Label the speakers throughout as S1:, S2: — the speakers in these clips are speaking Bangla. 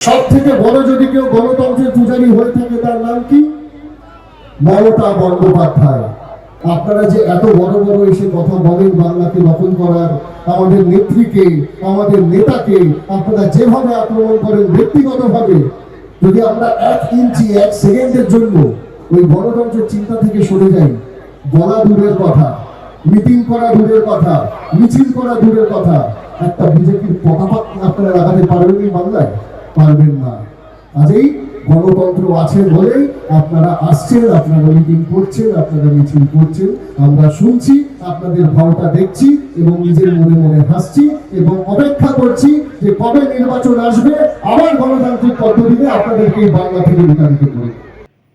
S1: সব থেকে বড় যদি কেউ গণতন্ত্রের পূজারী হয়ে থাকে, তার নাম কি? মমতা বন্দ্যোপাধ্যায়। আপনারা যে এত বড় বড় এসে কথা বলেন বাংলাকে দখল করার, আমাদের নেত্রীকে, আমাদের নেতাকে, আপনারা যেভাবে আক্রমণ করেন ব্যক্তিগতভাবে, যদি আমরা এক ইঞ্চি, এক সেকেন্ডের জন্য ওই গণতন্ত্রের চিন্তা থেকে সরে যাই বলা দূরের কথা, মিটিং করা দূরের কথা, মিছিল করা দূরের কথা, একটা বিজেপির পতাকা আপনারা লাগাতে পারবেন এই বাংলায়? পারবেন না। কাজেই গণতন্ত্র আছে বলেই আপনারা আসছেন, আপনারা মিটিং করছেন, আপনারা মিছিল করছেন। আমরা শুনছি, আপনাদের ভাওটা দেখছি এবং নিজের মনে মনে হাসছি এবং অপেক্ষা করছি যে কবে নির্বাচন আসবে। আবার গণতান্ত্রিক পদ্ধতিতে আপনাদেরকে বাংলা থেকে বিতাড়িত করবে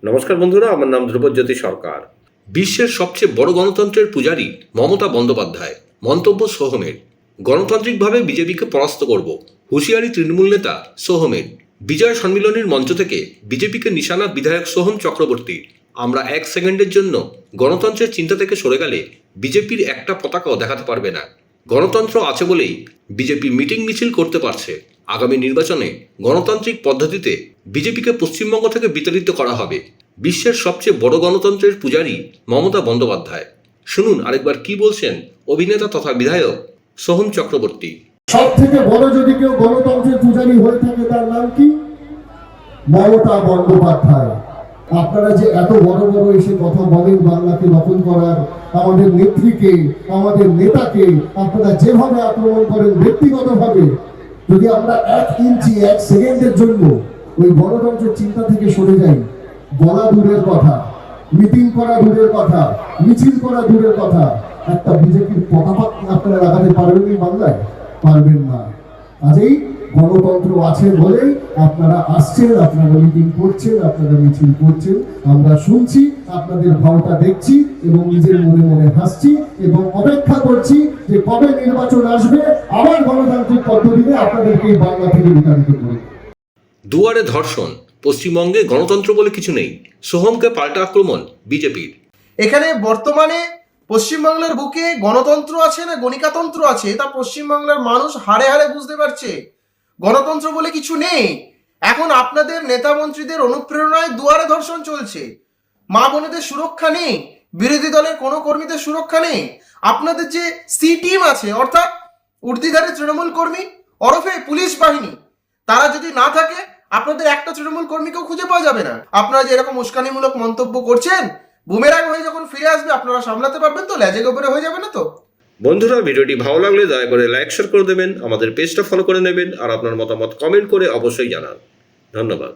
S2: নমস্কার বন্ধুরা, আমার নাম ধ্রুবজ্যোতি সরকার। বিশ্বের সবচেয়ে বড় গণতন্ত্রের পূজারী মমতা বন্দ্যোপাধ্যায় মন্তব্য সোহমের গণতান্ত্রিকভাবে বিজেপিকে পরাস্ত করব। হুঁশিয়ারি তৃণমূল নেতা সোহমের বিজয় সম্মিলনীর মঞ্চ থেকে বিজেপিকে নিশানা বিধায়ক সোহম চক্রবর্তী। আমরা এক সেকেন্ডের জন্য গণতন্ত্রের চিন্তা থেকে সরে গেলে বিজেপির একটা পতাকাও দেখাতে পারবে না। গণতন্ত্র আছে বলেই বিজেপি মিটিং মিছিল করতে পারছে। আগামী নির্বাচনে গণতান্ত্রিক পদ্ধতিতে বিজেপিকে পশ্চিমবঙ্গ থেকে বিতাড়িত করা হবে। বিশ্বের সবচেয়ে বড় গণতন্ত্রের পূজারী মমতা বন্দ্যোপাধ্যায়। শুনুন আরেকবার কি বলছেন অভিনেতা তথা বিধায়ক সোহম চক্রবর্তী।
S1: সব থেকে বড় যদি কেউ গণতন্ত্রের পূজারী হয়ে থাকে, তার নাম কি? মমতা বন্দ্যোপাধ্যায়। আপনারা যে এত বড় বড় এসে কথা বলেন বাংলাকে দখল করার, আমাদের নেত্রীকে, আমাদের নেতাকে, আপনারা যেভাবে আক্রমণ করেন ব্যক্তিগতভাবে, যদি আমরা এক ইঞ্চি, এক সেকেন্ডের জন্য ওই গণতন্ত্রের চিন্তা থেকে সরে যাই, বলা দূরের কথা, মিটিং করা দূরের কথা, মিছিল করা দূরের কথা একটা বিজেপির পতাকা আপনারা লাগাতে পারবেন এই বাংলায়? পারবেন না। কাজেই গণতন্ত্র আছে বলেই আপনারা আসছেন আপনারা মিটিং করছেন আপনারা মিছিল করছেন। আমরা শুনছি আপনাদের ভাওটা দেখছি এবং নিজের মনে মনে হাসছি এবং অপেক্ষা করছি যে কবে নির্বাচন আসবে আবার গণতান্ত্রিক পদ্ধতিতে আপনাদেরকে এই বাংলা থেকে বিতাড়িত করবে
S2: দুয়ারে ধর্ষণ পশ্চিমবঙ্গে গণতন্ত্র বলে কিছু নেই। সোহমকে পাল্টা আক্রমণ বিজেপির।
S3: এখানে বর্তমানে পশ্চিমবাংলার বুকে গণতন্ত্র আছে না গণিকাতন্ত্র আছে? তা পশ্চিমবাংলার মানুষ হাড়ে হাড়ে বুঝতে পারছে। গণতন্ত্র বলে কিছু নেই। এখন আপনাদের নেতা মন্ত্রীদের অনুপ্রেরণায় দুয়ারে ধর্ষণ চলছে। মা বোনেদের সুরক্ষা নেই। বিরোধী দলের কোনো কর্মীদের সুরক্ষা নেই। আপনাদের যে সি টিম আছে, অর্থাৎ উর্দিধারে তৃণমূল কর্মী, ওরফে পুলিশ বাহিনী, তারা যদি না থাকে, আপনাদের একটা তৃণমূল কর্মীকেও খুঁজে পাওয়া যাবে না। আপনারা যে এরকম উস্কানিমূলক মন্তব্য করছেন বুমেরাং হয়ে যখন ফিরে আসবে, আপনারা সামলাতে পারবেন তো? লেজে গোবরে হয়ে যাবে না তো?
S2: বন্ধুরা, ভিডিওটি ভালো লাগলে দয়া করে লাইক শেয়ার করে দেবেন, আমাদের পেজটা ফলো করে নেবেন, আর আপনার মতামত কমেন্ট করে অবশ্যই জানান। ধন্যবাদ।